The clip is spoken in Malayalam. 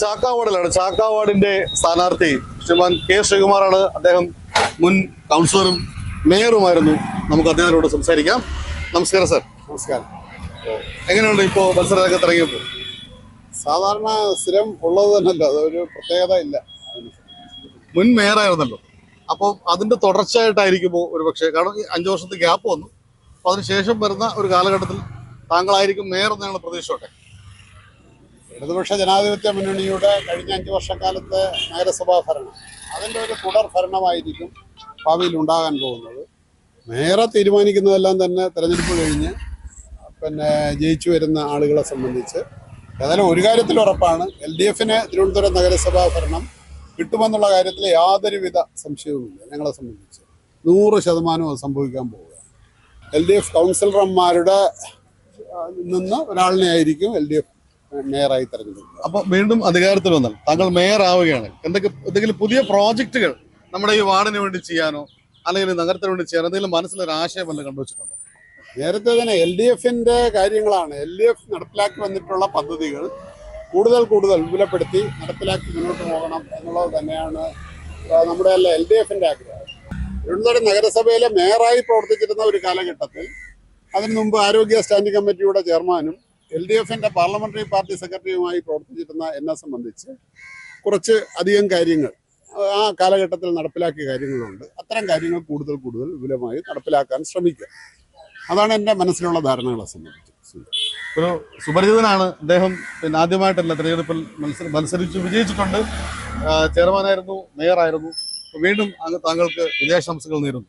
ചാക്കാവാർഡിലാണ് ചാക്കാവാടിന്റെ സ്ഥാനാർത്ഥി ശ്രീമാൻ കെ ശ്രീകുമാറാണ്. അദ്ദേഹം മുൻ കൗൺസിലറും മേയറുമായിരുന്നു. നമുക്ക് അദ്ദേഹത്തോട് സംസാരിക്കാം. നമസ്കാരം സാർ. നമസ്കാരം. എങ്ങനെയുണ്ട് ഇപ്പോ മത്സര രംഗത്ത് ഇറങ്ങിയപ്പോൾ? സാധാരണ സ്ഥിരം ഉള്ളത് തന്നെയല്ലോ. അതൊരു പ്രത്യേകത ഇല്ല. മുൻ മേയറായിരുന്നല്ലോ. അപ്പോൾ അതിന്റെ തുടർച്ചയായിട്ടായിരിക്കുമ്പോൾ ഒരു പക്ഷേ കാരണം അഞ്ചു വർഷത്തെ ഗ്യാപ്പ് വന്നു. അപ്പോൾ അതിനുശേഷം വരുന്ന ഒരു കാലഘട്ടത്തിൽ താങ്കളായിരിക്കും മേയർ എന്നാണ് പ്രതീക്ഷയോട്ടെ? ഇടതുപക്ഷ ജനാധിപത്യ മുന്നണിയുടെ കഴിഞ്ഞ അഞ്ച് വർഷക്കാലത്തെ നഗരസഭാ ഭരണം. അതിന്റെ ഒരു തുടർ ഭരണമായിരിക്കും ഭാവിയിൽ ഉണ്ടാകാൻ പോകുന്നത്. മേയറെ തീരുമാനിക്കുന്നതെല്ലാം തന്നെ തെരഞ്ഞെടുപ്പ് കഴിഞ്ഞ് പിന്നെ ജയിച്ചു വരുന്ന ആളുകളെ സംബന്ധിച്ച് ഏതായാലും ഒരു കാര്യത്തിൽ ഉറപ്പാണ് എൽ ഡി എഫിന് തിരുവനന്തപുരം നഗരസഭാ ഭരണം കിട്ടുമെന്നുള്ള കാര്യത്തിൽ യാതൊരുവിധ സംശയവുമില്ല ഞങ്ങളെ സംബന്ധിച്ച്. നൂറ് ശതമാനവും അത് സംഭവിക്കാൻ പോവുകയാണ്. എൽ ഡി എഫ് കൗൺസിലർമാരുടെ നിന്ന് ഒരാളിനെ ആയിരിക്കും എൽ ഡി എഫ് മേയറായി തെരഞ്ഞെടുക്കുക അപ്പൊ വീണ്ടും അധികാരത്തിൽ വന്നാൽ താങ്കൾ മേയർ ആവുകയാണ് എന്തൊക്കെ എന്തെങ്കിലും പുതിയ പ്രോജക്റ്റുകൾ നമ്മുടെ ഈ വാർഡിന് വേണ്ടി ചെയ്യാനോ അല്ലെങ്കിൽ നഗരത്തിന് വേണ്ടി ചെയ്യാനോ എന്തെങ്കിലും മനസ്സിലൊരു ആശയം വല്ല കണ്ടുവച്ചിട്ടുണ്ടോ? നേരത്തെ തന്നെ എൽ ഡി എഫിന്റെ കാര്യങ്ങളാണ്. എൽ ഡി എഫ് നടപ്പിലാക്കി വന്നിട്ടുള്ള പദ്ധതികൾ കൂടുതൽ കൂടുതൽ വിപുലപ്പെടുത്തി നടപ്പിലാക്കി മുന്നോട്ട് പോകണം എന്നുള്ളത് തന്നെയാണ് നമ്മുടെ അല്ല എൽ ഡി എഫിന്റെ ആഗ്രഹം. തിരുവനന്തപുരം നഗരസഭയിലെ മേയറായി പ്രവർത്തിച്ചിരുന്ന ഒരു കാലഘട്ടത്തിൽ അതിനു മുമ്പ് ആരോഗ്യ സ്റ്റാൻഡിംഗ് കമ്മിറ്റിയുടെ ചെയർമാനും എൽ ഡി എഫിന്റെ പാർലമെന്ററി പാർട്ടി സെക്രട്ടറിയുമായി പ്രവർത്തിച്ചിരുന്ന എന്നെ സംബന്ധിച്ച് കുറച്ച് അധികം കാര്യങ്ങൾ ആ കാലഘട്ടത്തിൽ നടപ്പിലാക്കിയ കാര്യങ്ങളുണ്ട്. അത്തരം കാര്യങ്ങൾ കൂടുതൽ കൂടുതൽ വിപുലമായി നടപ്പിലാക്കാൻ ശ്രമിക്കുക. അതാണ് എന്റെ മനസ്സിലുള്ള ധാരണകളെ സംബന്ധിച്ച്. ഒരു സുപരിചിതനാണ് അദ്ദേഹം. പിന്നെ ആദ്യമായിട്ടല്ല തെരഞ്ഞെടുപ്പിൽ മത്സര മത്സരിച്ച് വിജയിച്ചിട്ടുണ്ട്. ചെയർമാനായിരുന്നു മേയറായിരുന്നു. വീണ്ടും താങ്കൾക്ക് വിജയാശംസകൾ നേരുന്നു.